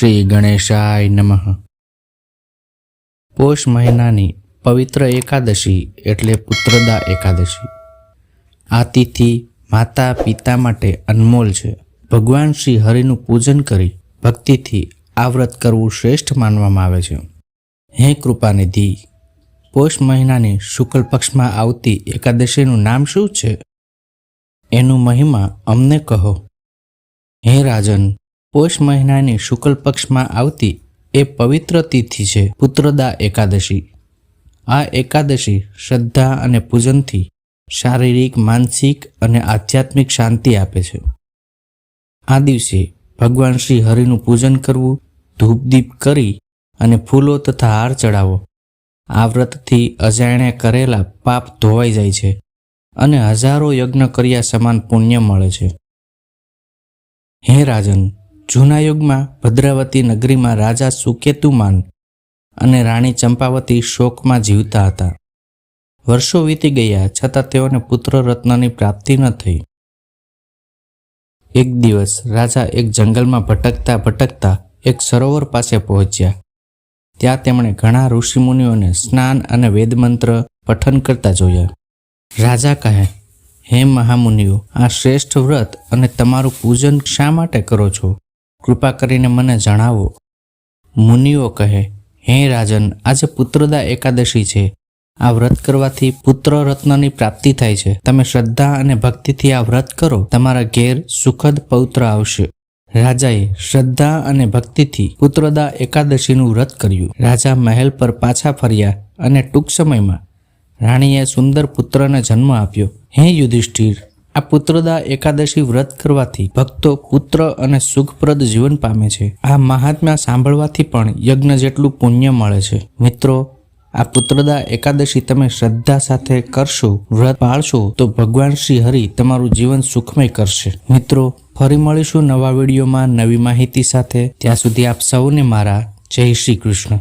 શ્રી ગણેશાય નમઃ. પોષ મહિનાની પવિત્ર એકાદશી એટલે પુત્રદા એકાદશી. આ તિથિ માતા પિતા માટે અનમોલ છે. ભગવાન શ્રી હરિનું પૂજન કરી ભક્તિથી આ વ્રત કરવું શ્રેષ્ઠ માનવામાં આવે છે. હે કૃપાનિધિ, પોષ મહિનાની શુક્લ પક્ષમાં આવતી એકાદશીનું નામ શું છે? એનું મહિમા અમને કહો. હે રાજન પોષ મહિનાની શુક્લ પક્ષમાં આવતી એ પવિત્ર તિથિ છે પુત્રદા એકાદશી. આ એકાદશી શ્રદ્ધા અને પૂજનથી શારીરિક, માનસિક અને આધ્યાત્મિક શાંતિ આપે છે. આ દિવસે ભગવાન શ્રી હરિનું પૂજન કરવું, ધૂપદીપ કરી અને ફૂલો તથા હાર ચડાવો. આ વ્રતથી અજાણ્યા કરેલા પાપ ધોવાઈ જાય છે અને હજારો યજ્ઞ કર્યા સમાન પુણ્ય મળે છે. હે રાજન જૂના યુગમાં ભદ્રાવતી નગરીમાં રાજા સુકેતુમાન અને રાણી ચંપાવતી શોકમાં જીવતા હતા. વર્ષો વીતી ગયા છતાં તેઓને પુત્ર રત્નની પ્રાપ્તિ ન થઈ. એક દિવસ રાજા એક જંગલમાં ભટકતા ભટકતા એક સરોવર પાસે પહોંચ્યા. ત્યાં તેમણે ઘણા ઋષિમુનિઓને સ્નાન અને વેદમંત્ર પઠન કરતા જોયા. રાજા કહે, હે મહામુનિઓ, આ શ્રેષ્ઠ વ્રત અને તમારું પૂજન શા માટે કરો છો? કૃપા કરીને મને જણાવો. મુનિઓ કહે, હે રાજન, આજે પુત્રદા એકાદશી છે. આ વ્રત કરવાથી પુત્ર રત્નની પ્રાપ્તિ થાય છે. તમે શ્રદ્ધા અને ભક્તિથી આ વ્રત કરો. તમારા ઘેર સુખદ પૌત્ર આવશે. રાજાએ શ્રદ્ધા અને ભક્તિથી પુત્રદા એકાદશીનું વ્રત કર્યું. રાજા મહેલ પર પાછા ફર્યા અને ટૂંક સમયમાં રાણીએ સુંદર પુત્રને જન્મ આપ્યો. હે યુધિષ્ઠિર આ પુત્રદા એકાદશી વ્રત કરવાથી ભક્તો પુત્ર અને સુખપ્રદ જીવન પામે છે. આ મહાત્મા સાંભળવાથી પણ યજ્ઞ જેટલું પુણ્ય મળે છે. મિત્રો, આ પુત્રદા એકાદશી તમે શ્રદ્ધા સાથે કરશો, વ્રત પાળશો, તો ભગવાન શ્રી હરિ તમારું જીવન સુખમય કરશે. મિત્રો, ફરી મળીશું નવા વિડીયોમાં નવી માહિતી સાથે. ત્યાં સુધી આપ સૌને મારા જય શ્રી કૃષ્ણ.